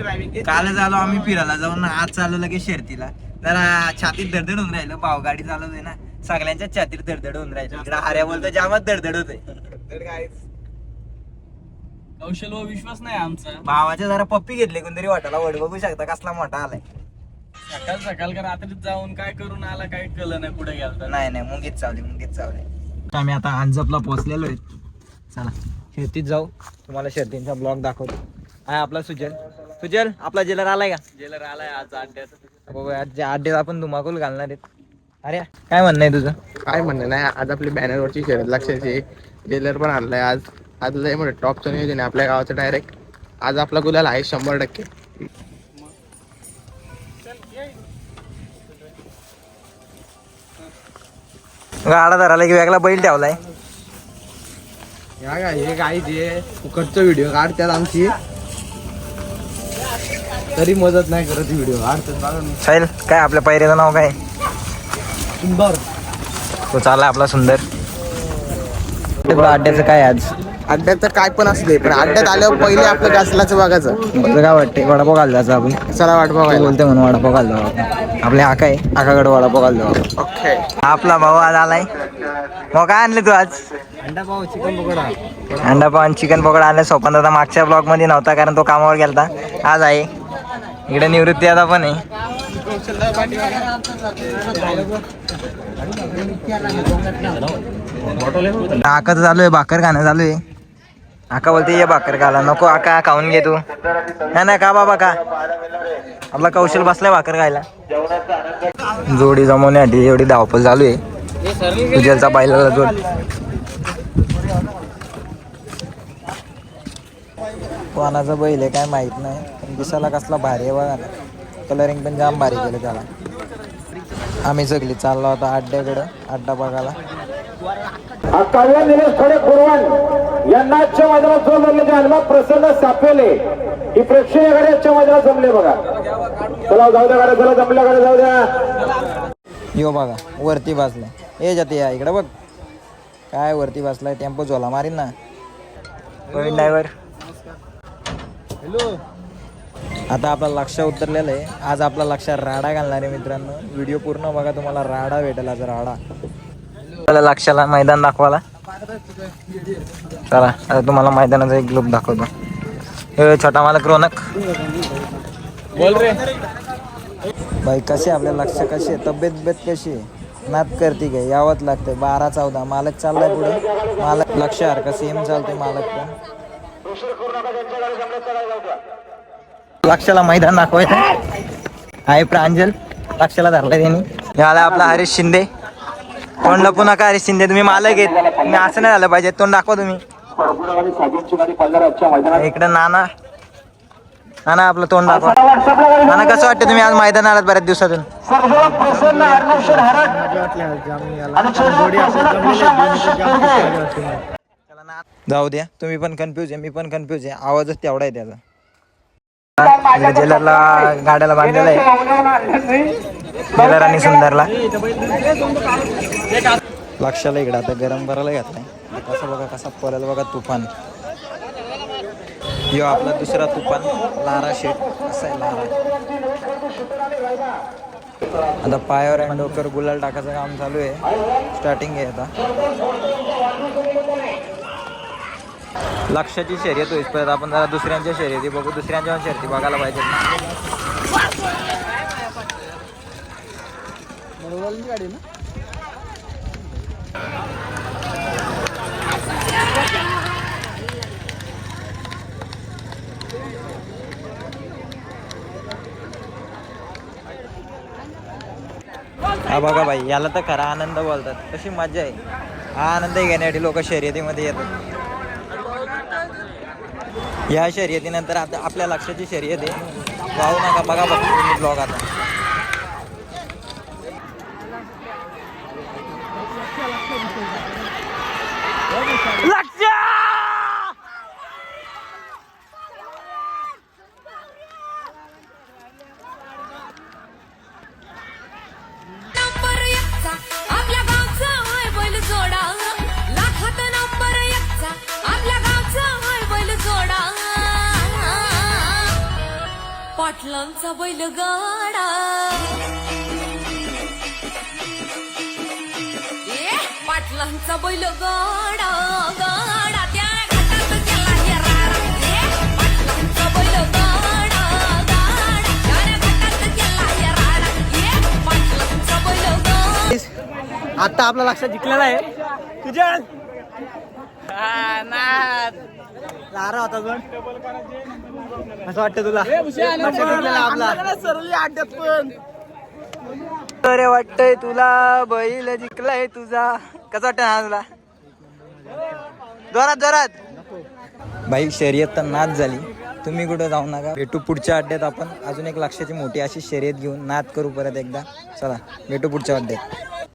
कालच आलो आम्ही फिरायला जाऊन आज चालू लगेच शर्तीला. जरा छातीत दडदड होऊन राहिलं भाव गाडी चालवतोय ना. सगळ्यांच्या छातीत दडदड होऊन राहिलं. इकडे हार्या बोलतो जामच दडदड होते कौशल व विश्वास नाही आमचा. भावाच्या जरा पप्पी घेतली कोणतरी वाटायला. वड बघू शकता कसला मोठा आलाय. सकाळ सकाळ का रात्रीत जाऊन काय करून आला काय कळलं नाही कुठे गेलता. नाही नाही मुंगीत चावली मुंगीत चावली. आम्ही आता अंजपला पोहोचलेलो आहे. चला शेतीत जाऊ. तुम्हाला शेतींचा ब्लॉग दाखवतो. आहे आपला सुजल सुजल आपला जेलर आलाय का? जेलर आलाय आज अड्ड्यात बघू आज आठ दिवस आपण धुमाकूल घालणार आहेत. अरे काय म्हणणं आहे तुझं? काय म्हणणं नाही आज आपली बॅनरवरची शर्यत लक्षाची जेलर पण आणलाय आज. आज लय म्हणजे टॉपचं नियोजन आहे आपल्या गावाचं डायरेक्ट आज आपला गुलाल आहे शंभर टक्के. गाडा धरायला की वेगळा बैल ठेवलाय. या काय हे काय ते फुकटचं व्हिडिओ काढतात आमची तरी मदत नाही करत व्हिडिओ. साहिल काय आपल्या पैऱ्याचं नाव काय? सुंदर. तो चालला आपला सुंदर. अड्ड्याचं काय आज? अड्ड्याचं काय पण असले पण अड्ड्यात आल्यावर पहिले आपलं गासलाचं बघायचं. काय वाटते वडापाव घाल जायचं आपण? चला वाट तू बघायला बोलते म्हणून वडापाव घाल जाऊ आपण. आपले आका आहे आकाकडे वडापाव घाल जाऊ. ओके. आपला भाऊ आज आलाय. मग काय आणले तू आज? अंडा पाव चिकन पकोडा. अंडा पाव चिकन पकोडा आणले. सोपन दादा मागच्या ब्लॉगमध्ये नव्हता कारण तो कामावर गेलता. आज आहे. इकडे निवृत्ती आता पण आहे. आका चालू आहे भाकर खाणं चालू आहे. आका बोलते ये भाकर खायला. नको आका खाऊन घे तू. नाही नाही का बाबा का आपला कौशल बसलाय भाकर खायला. जोडी जमवण्यासाठी एवढी धावपळ चालू आहे. तुझ्याचा बैलाला जोड. कोणाचा बैल आहे काय माहीत नाही. पण दिसायला कसला भारी आहे बघा ना. कलरिंग पण जाम भारी केलं त्याला. आम्ही सगळी चाललो होता अड्ड्याकडं अड्डा बघायला. अक्काव्या निलेश खडे कुरवान यांना आजच्या मैदानात जोर धरले हनुमान प्रसन्न सापेले ही आजच्या मैदानात जमले बघा. चला जाऊ द्या गाड्या चला जमल्या गाड्या जाऊ द्या. यो बघा वरती बसलाय. ए जाते या इकडं बघ. काय वरती बसलाय टेम्पो झोला मारीन ना. ड्रायव्हर. आता आपला लक्ष उतरलेलं आहे. आज आपला लक्ष राडा घालणार आहे मित्रांनो. व्हिडिओ पूर्ण बघा तुम्हाला राडा भेटेल आज राडा. आपल्या लक्षाला मैदान दाखवाला चला आता तुम्हाला मैदानाचा एक ग्रुप दाखवतो. हे छोटा मालक रोनक. बोल रे. बाई कसे आपल्या लक्ष? कशी आहे? तब्येत बिब्येत कशी आहे? नात करते काय? यावंच लागतंय. बारा चौदा. मालक चाललाय पुढे. मालक लक्ष सारखं सेम चालतंय मालक पण. लक्षाला मैदान दाखवायचं आहे. प्रांजल लक्षाला धरलाय त्यांनी. आला आपला हरीश शिंदे. तोंड लपू नका हरीश शिंदे? तुम्ही मालक आहेत. मी असं नाही झालं पाहिजे. तोंड दाखवा तुम्ही. इकडे नाना. नाना आपलं तोंड दाखवा. नाना कसं वाटतं तुम्ही आज मैदान आलात बऱ्याच दिवसातून? जाऊ द्या. तुम्ही पण कन्फ्यूज आहे मी पण कन्फ्यूज आहे. आवाजच तेवढा आहे त्याचा. जेलरला गाड्याला बांधलेला आहे. जेलर आणि सुंदरला. लक्षाला इकडे आता गरम करायला घातलाय. कसं बघा कसा पडेल बघा तुफान. यो आपला दुसरा तुफान लारा शेट. असा आहे लारा. आता पायावर डोक्यावर गुलाल टाकायचं काम चालू आहे. स्टार्टिंग आहे आता. लक्षाची शर्यत होईस परत आपण जरा दुसऱ्यांच्या शर्यती बघू. दुसऱ्यांच्या पण शर्यती बघायला पाहिजे हा बघा भाई याला तर खरा आनंद बोलतात. कशी मजा आहे. हा आनंद घेण्यासाठी लोक शर्यतीमध्ये येतात. या शर्यतीनंतर आता आपल्या लक्षाची शर्यत आहे. जाऊ नका बघा बघा तुम्ही ब्लॉग आता. पाटलांचा बैलगाडा. ए पाटलांचा बैलगाडा गाडा त्या घाटात गेला हे राडा ए पाटलांचा बैलगाडा गाडा त्या घाटात गेला हे राडा ए पाटलांचा बैलगाडा. आता आपला लक्षात जिंकलेला आहे. तुझ्या लारा होता पण असं वाटतं तुला? अरे वाटतंय तुला बैल जिंकलाय तुझा. कसं वाटतं हा तुला? जोरात जोरात. बाई शर्यत तर नाच झाली. तुम्ही कुठं जाऊ नका. भेटू पुढच्या अड्ड्यात आपण. अजून एक लक्षाची मोठी अशी शर्यत घेऊन नाद करू परत एकदा. चला भेटू पुढच्या अड्ड्यात.